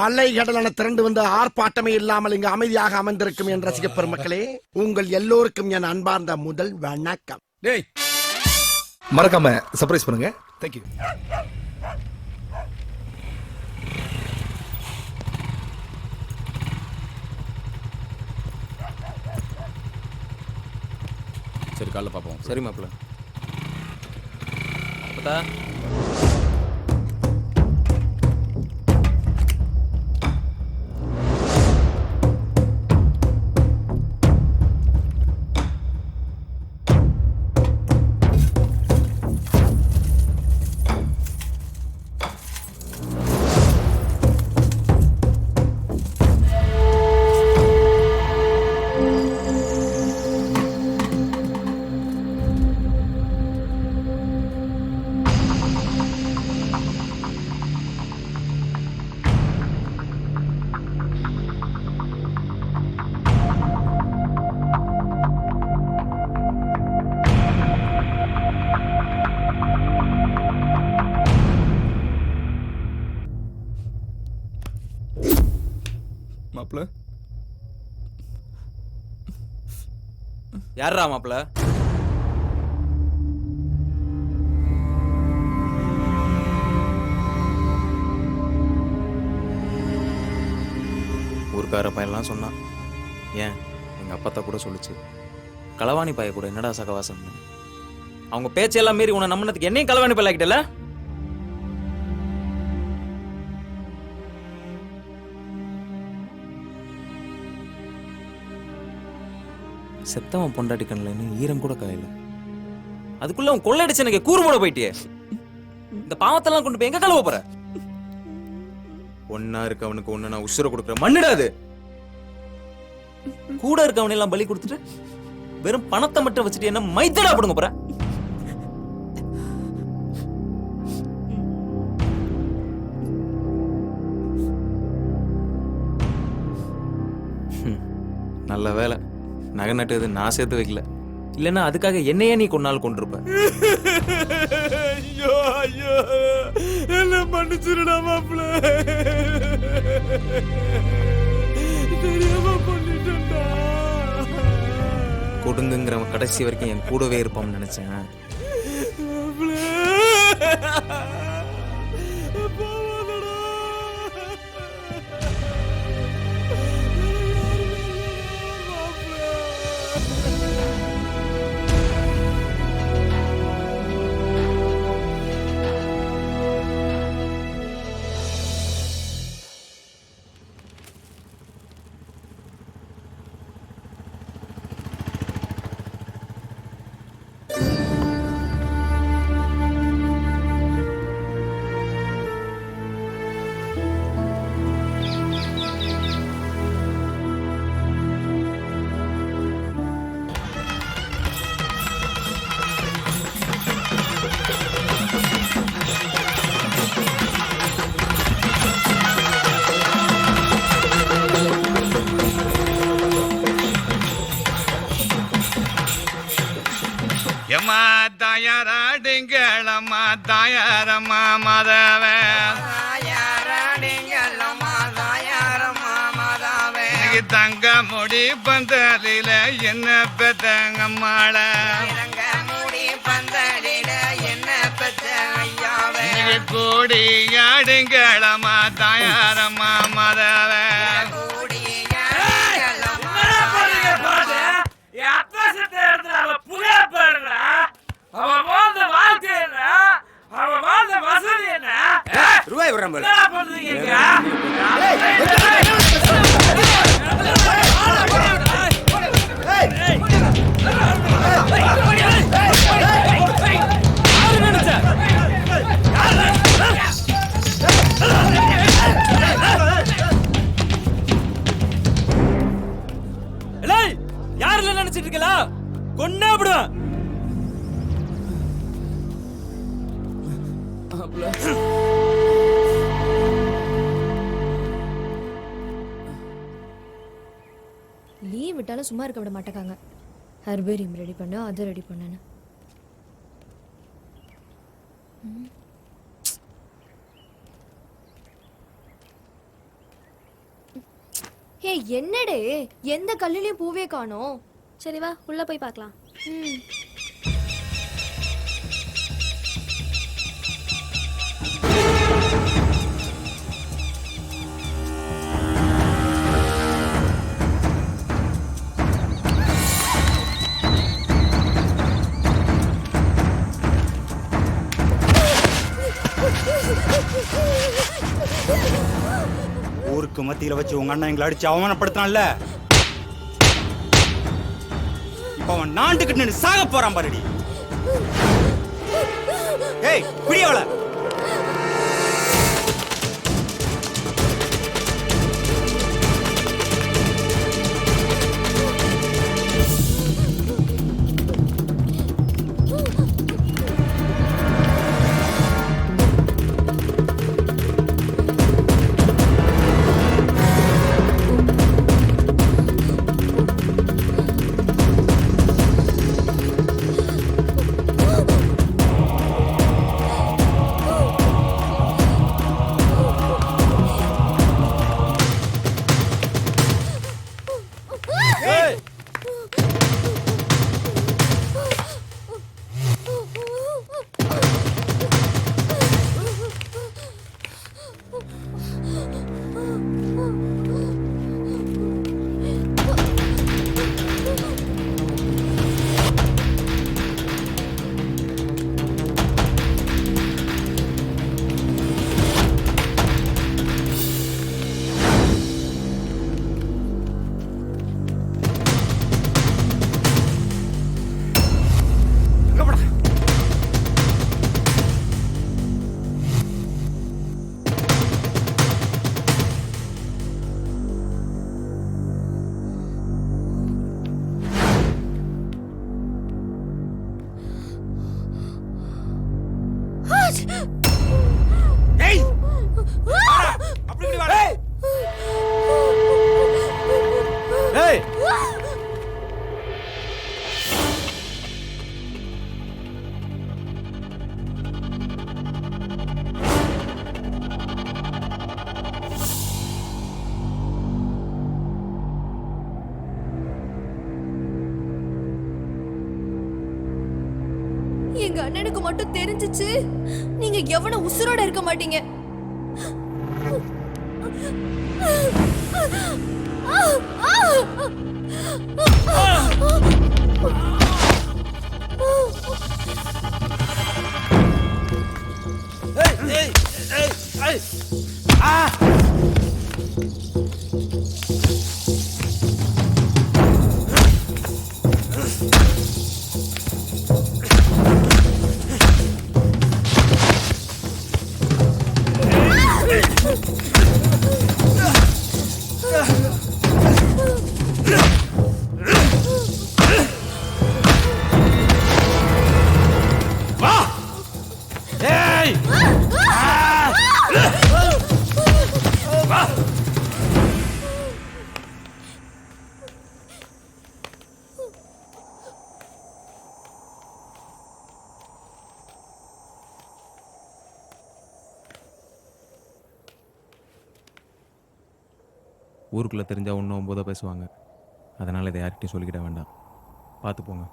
அலை கடலான திரண்டு வந்து ஆர்ப்பாட்டமே இல்லாமல் இங்கு அமைதியாக அமர்ந்திருக்கும் என் ரசிக பெருமக்களே உங்கள் எல்லோருக்கும் என் அன்பார்ந்த முதல் வணக்கம். டேய். மறக்காம சர்ப்ரைஸ் பண்ணுங்க. தேங்க்யூ சரி காலைல பார்ப்போம். சரி மாப்பிள்ள. அப்பதா மாப்பிள்ள யாரா மாப்பிள்ள ஊருக்கார பையன்லாம் சொன்னான் ஏன்? எங்கள் அப்பத்தா கூட சொல்லுச்சு. களவாணி பைய கூட என்னடா சகவாசம் அவங்க பேச்செல்லாம் மீறி உன்னை நம்பினதுக்கு என்னையும் களவாணி பையலாக்கிட்டல செத்தவன் பொண்டாட்டி கண்ணில் இன்னும் ஈரம் கூட காயல. அதுக்குள்ள அவன் கொள்ளையடிச்சு எனக்கு கூறு போட போயிட்டே இந்த பாவத்தெல்லாம் கொண்டு போய் எங்க கழுவ போற? ஒன்னா இருக்கவனுக்கு ஒன்னு நான் உசுர கொடுக்குற மண்ணிடாது கூட இருக்கவனை எல்லாம் பலி கொடுத்துட்டு வெறும் பணத்தை மட்டும் வச்சுட்டு என்ன மைத்தடா போடுங்க போற? நல்ல வேலை. நகை நட்டது நான் சேர்த்து வைக்கல. இல்லைன்னா அதுக்காக என்னையே நீ கொண்டால் கொண்டிருப்ப ஐயோ ஐயோ என்ன மன்னிச்சிருடா மாப்பிள்ள தெரியாம பண்ணிட்டேன்டா. கொடுங்குங்கிறவன் கடைசி வரைக்கும் என் கூடவே இருப்பான்னு நினைச்சேன். எம்மா தாயாராடுங்களம்மா தாயாரம்மா மதவ. தங்க முடி பந்தலில என்ன பெத்தங்கம்மாள கூடி ஆடுங்களம்மா தாயாரம்மா மதவ. சும்மா இருக்க விட மாட்டேங்காங்க. ஹர்பேரியம் ரெடி பண்ண அதை ரெடி பண்ணுன்னு. ஹே என்னடே? எந்த கல்லுலயும் பூவே காணோம். சரி வா உள்ள போய் பார்க்கலாம். ம். ஊருக்கு வச்சு உங்க அண்ணன் எங்களை அடிச்சு அவமானப்படுத்தினான்ல? இப்ப அவன் நாண்டுக்கிட்டு நின்று சாக போறான் பாருடி. ஏய் பிடி அவளை எங்க அண்ணனுக்கு மட்டும் தெரிஞ்சுச்சு. நீங்க எவன உசுரோட இருக்க மாட்டீங்க. ஏய் ஊருக்குள்ளே தெரிஞ்சால் ஒன்றும் போத பேசுவாங்க. அதனால் இதை யார்கிட்டையும் சொல்லிக்கிட வேண்டாம். பார்த்து போங்க.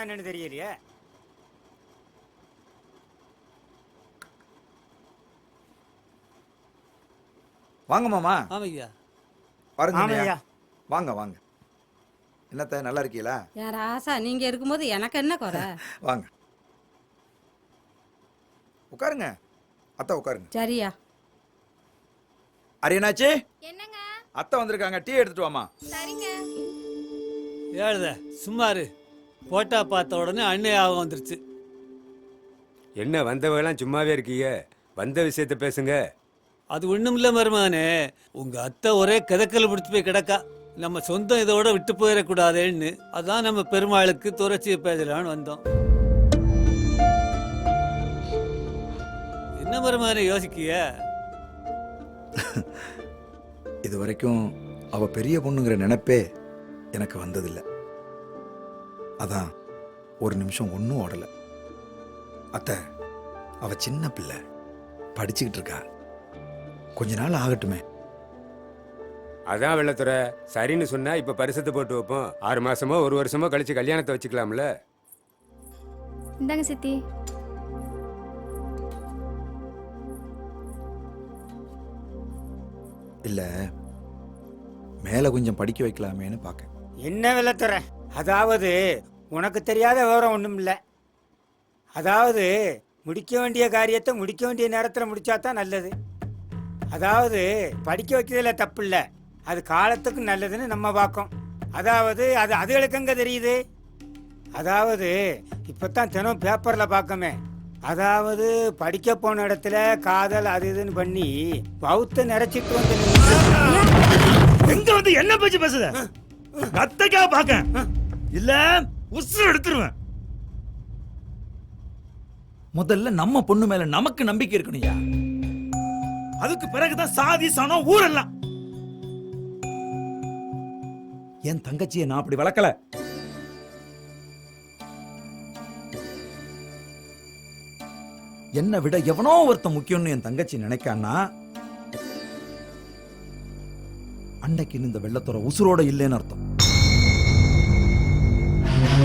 காணா என்னன்னு தெரியலையே. வாங்க மாமா. ஆமாய்யா. பாருங்க வாங்க வாங்க. என்னத்த நல்லா இருக்கீங்களா யார் ஆசா நீங்க இருக்கும்போது எனக்கு என்ன குறை? வாங்க. உட்காருங்க. அத்தா உட்காருங்க. சரியா. அரியனாச்சி? என்னங்க? அத்தை வந்திருக்காங்க. டீ எடுத்துட்டு வாமா சரிங்க. ஏழுத சும்மாரு போட்டா பார்த்த உடனே அண்ணையாக வந்துருச்சு. என்ன வந்தவங்களாம் சும்மாவே இருக்கீங்க? வந்த விஷயத்த பேசுங்க. அது ஒண்ணும் இல்ல மருமகனே. உங்க அத்தை ஒரே கிதக்கல் பிடிச்சு போய் கிடக்கா. நம்ம சொந்தம் இதோட விட்டு போயிடக்கூடாதேன்னு. அதான் நம்ம பெருமாளுக்கு துறைச்சி பேசலான்னு வந்தோம். என்ன மருமகனே யோசிக்கிய? இது வரைக்கும் அவ பெரிய பொண்ணுங்கிற நினைப்பே எனக்கு வந்ததில்லை. அதான் ஒரு நிமிஷம் ஒன்றும் ஓடல. அத்தை அவ சின்ன பிள்ளை படிச்சுக்கிட்டு இருக்கா. கொஞ்ச நாள் ஆகட்டுமே. அதான் வெள்ளத்துறை. சரின்னு சொன்னா இப்ப பரிசத்தை போட்டு வைப்போம். ஆறு மாசமோ ஒரு வருஷமோ கழிச்சு கல்யாணத்தை வச்சுக்கலாம்ல? இந்தாங்க சித்தி. இல்ல மேல கொஞ்சம் படிக்க வைக்கலாமேன்னு பார்க்க என்ன வெள்ளத்துற? அதாவது உனக்கு தெரியாத விவரம் ஒன்றும் இல்லை. அதாவது முடிக்க வேண்டிய காரியத்தை முடிக்க வேண்டிய நேரத்தில் முடிச்சா தான் நல்லது. அதாவது படிக்க வைக்கிறதுல தப்பு இல்லை. அது காலத்துக்கு நல்லதுன்னு நம்ம பார்க்கோம். அதாவது அது அதுகளுக்கு எங்க தெரியுது? அதாவது இப்போத்தான் தினம் பேப்பரில் பார்க்கமே. அதாவது படிக்க போன இடத்துல காதல் அது இதுன்னு பண்ணி பௌத்த நிறைச்சிட்டு வந்து எங்க வந்து என்ன பேச்சு பேசுத? அத்தைக்கா பாக்க இல்ல உசுறு எடுத்துருவேன். முதல்ல நம்ம பொண்ணு மேல நமக்கு நம்பிக்கை இருக்கணும்யா. அதுக்கு பிறகுதான் சாதி சனம் ஊரெல்லாம். என் தங்கச்சியை நான் அப்படி வளர்க்கல. என்னை விட எவனோ ஒருத்தன் முக்கியம்னு என் தங்கச்சி நினைக்கான்னா அன்னைக்கு இந்த வெள்ளத்தோர உசுரோட இல்லைன்னு அர்த்தம்.